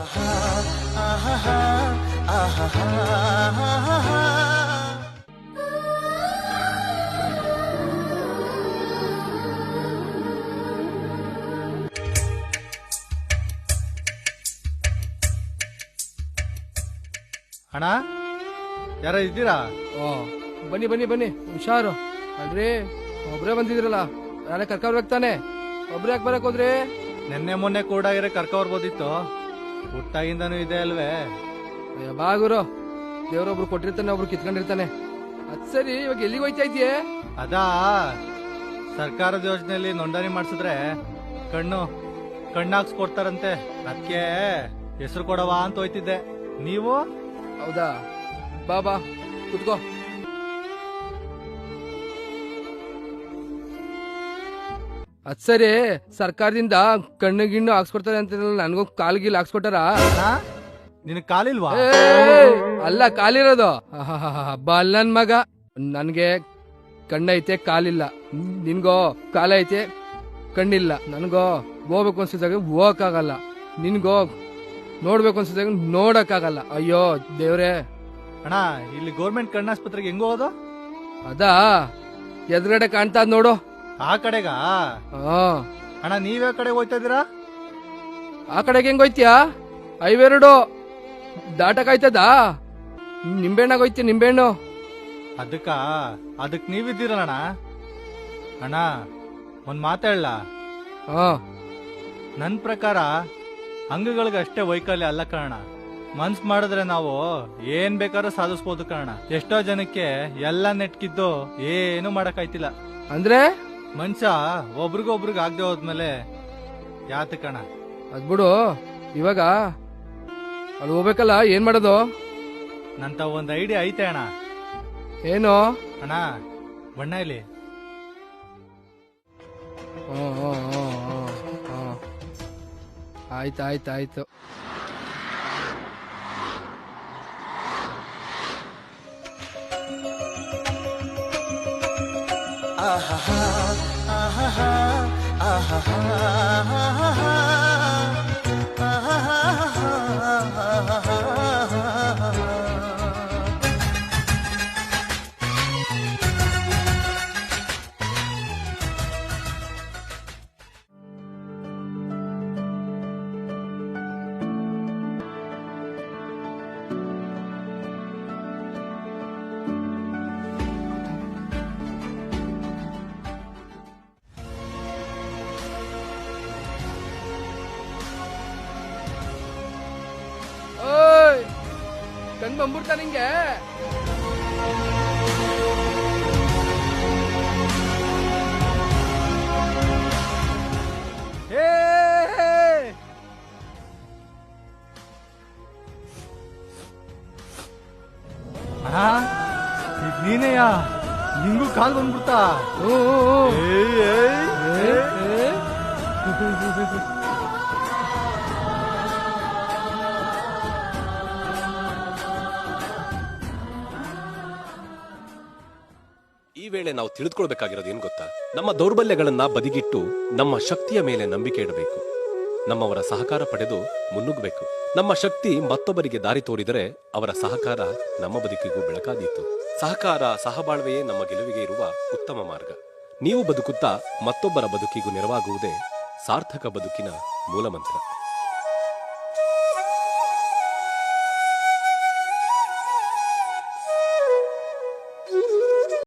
ಅಣ್ಣ ಯಾರ ಇದ್ದೀರಾ? ಓ ಬನ್ನಿ ಬನ್ನಿ ಬನ್ನಿ. ಹುಷಾರು. ಅಲ್ರಿ ಒಬ್ರೇ ಬಂದಿದ್ರಲ್ಲ ನಾಳೆ ಕರ್ಕೊಂಡ್ ತಾನೆ. ಒಬ್ರೇ ಯಾಕೆ ಬರಕ್ ಹೋದ್ರಿ? ನಿನ್ನೆ ಮೊನ್ನೆ ಕೂಡ ಇರೋ ಕರ್ಕೊಬರ್ಬೋದಿತ್ತು ಹುಟ್ಟಾಗಿಂದನೂ ಇದೆ ಅಲ್ವೇ? ಬಾ ಗುರು. ದೇವ್ರೊಬ್ರು ಕೊಟ್ಟಿರ್ತಾನೆ ಒಬ್ರು ಕಿತ್ಕೊಂಡಿರ್ತಾನೆ. ಅದ್ ಸರಿ ಇವಾಗ ಎಲ್ಲಿಗೆ ಹೋಯ್ತಾ ಇದೆಯೇ ಅದಾ? ಸರ್ಕಾರದ ಯೋಜನೆಯಲ್ಲಿ ನೋಂದಣಿ ಮಾಡಿಸಿದ್ರೆ ಕಣ್ಣು ಕಣ್ಣಾಕ್ಸ್ಕೊಡ್ತಾರಂತೆ ಅದಕ್ಕೆ ಹೆಸರು ಕೊಡವಾ ಅಂತ ಹೋಯ್ತಿದ್ದೆ. ನೀವು? ಹೌದಾ? ಬಾ ಬಾ. ಕುತ್ಕೋ. ಅದ್ ಸರಿ ಸರ್ಕಾರದಿಂದ ಕಣ್ಣು ಗಿಣ್ಣು ಹಾಕ್ಸ್ಕೊಡ್ತಾರೆ ಅಂತ ನನಗೂ ಕಾಲ್ಗಿಲ್ ಹಾಕ್ಸ್ಕೊಟ್ಟಾರ? ನಿನ್ ಕಾಲಿಲ್ವಾ? ಅಲ್ಲ ಕಾಲಿರೋದು. ಬಲ್ಲನ್ ಮಗ. ನನ್ಗೆ ಕಣ್ಣೈತೆ ಕಾಲಿಲ್ಲ. ನಿನ್ಗೋ ಕಾಲ ಐತೆ ಕಣ್ಣಿಲ್ಲ. ನನ್ಗೋ ಹೋಗ್ಬೇಕು ಅನ್ಸಿದಾಗ ಹೋಗಕ್ಕಾಗಲ್ಲ. ನಿನ್ಗೋ ನೋಡ್ಬೇಕು ಅನ್ಸಿದಾಗ ನೋಡಕ್ಕಾಗಲ್ಲ. ಅಯ್ಯೋ ದೇವ್ರೆ. ಅಣ್ಣ ಇಲ್ಲಿ ಗೌರ್ಮೆಂಟ್ ಕಣ್ಣಾಸ್ಪತ್ರೆಗೆ ಹೆಂಗ್ ಹೋಗೋದು? ಅದಾ? ಎದುರುಗಡೆ ಕಾಣ್ತಾ ನೋಡು. ಆ ಕಡೆಗಾ? ಹಾ ಅಣ್ಣ ನೀವ್ಯಾ ಕಡೆ ಹೋಯ್ತಾ ಇದೀರಾ ಆ ಕಡೆಗೆ ಹೆಂಗ್ ಹೋಯ್ತೀಯಾ? ಐವೆರಡು. ದಾಟಕಾಯ್ತದ ನಿಂಬೆಣ್ಣಾಗ ಹೋಯ್ತಿ ನಿಂಬೆಹಣ್ಣು ಅದಕ್ಕ? ಅದಕ್ ನೀವಿದ್ದೀರಣ್ಣ ಅಣ್ಣ ಒಂದ್ ಮಾತಾಡ್ಲ ಹಾ ನನ್ ಪ್ರಕಾರ ಅಂಗಗಳಿಗೆ ಅಷ್ಟೇ ವೈಕಲ್ಯ ಅಲ್ಲ ಕಾರಣ ಮನ್ಸ್ ಮಾಡಿದ್ರೆ ನಾವು ಏನ್ ಬೇಕಾದ್ರೂ ಸಾಧಿಸ್ಬೋದು ಕಾರಣ ಎಷ್ಟೋ ಜನಕ್ಕೆ ಎಲ್ಲ ನೆಟ್ಕಿದ್ದು ಏನು ಮಾಡಕ್ಕಾಯ್ತಿಲ್ಲ ಅಂದ್ರೆ? ಮನುಷ್ಯ ಒಬ್ರಿಗೊಬ್ರಿಗೆ ಆಗದೆ ಹೋದ್ಮೇಲೆ ಯಾತ ಕಣ? ಅದ್ಬಿಡು ಇವಾಗ ಅಲ್ಲಿ ಹೋಗ್ಬೇಕಲ್ಲ ಏನ್ ಮಾಡೋದು? ನಂತ ಒಂದ್ ಐಡಿಯಾ ಐತೆ ಅಣ್ಣ. ಏನು? ಅಣ್ಣ ಬಣ್ಣ ಇಲ್ಲಿ. ಹ್ಮ್, ಹ್ಮ್, ಹ್ಮ್, ಹ್ಮ್, ಹ್ಮ್. ಆಯ್ತು ಆಯ್ತು ಆಯ್ತು. ah, ah, ah, ah, ha ಬಂದ್ಬಿಡ್ತಾ ನಿಂಗೆ? ಏ ನೀನೆಯಾ? ನಿಂಗೂ ಕಾಲ್ ಬಂದ್ಬಿಡ್ತಾ? ಹ್ಮ್, ಈ ವೇಳೆ ನಾವು ತಿಳಿದುಕೊಳ್ಬೇಕಾಗಿರೋದು ಏನ್ ಗೊತ್ತಾ? ನಮ್ಮ ದೌರ್ಬಲ್ಯಗಳನ್ನ ಬದಿಗಿಟ್ಟು ನಮ್ಮ ಶಕ್ತಿಯ ಮೇಲೆ ನಂಬಿಕೆ ಇಡಬೇಕು. ನಮ್ಮವರ ಸಹಕಾರ ಪಡೆದು ಮುನ್ನುಗ್ಗಬೇಕು. ನಮ್ಮ ಶಕ್ತಿ ಮತ್ತೊಬ್ಬರಿಗೆ ದಾರಿ ತೋರಿದರೆ ಅವರ ಸಹಕಾರ ನಮ್ಮ ಬದುಕಿಗೂ ಬೆಳಕಾದೀತು. ಸಹಕಾರ ಸಹಬಾಳ್ವೆಯೇ ನಮ್ಮ ಗೆಲುವಿಗೆ ಇರುವ ಉತ್ತಮ ಮಾರ್ಗ. ನೀವು ಬದುಕುತ್ತಾ ಮತ್ತೊಬ್ಬರ ಬದುಕಿಗೂ ನೆರವಾಗುವುದೇ ಸಾರ್ಥಕ ಬದುಕಿನ ಮೂಲಮಂತ್ರ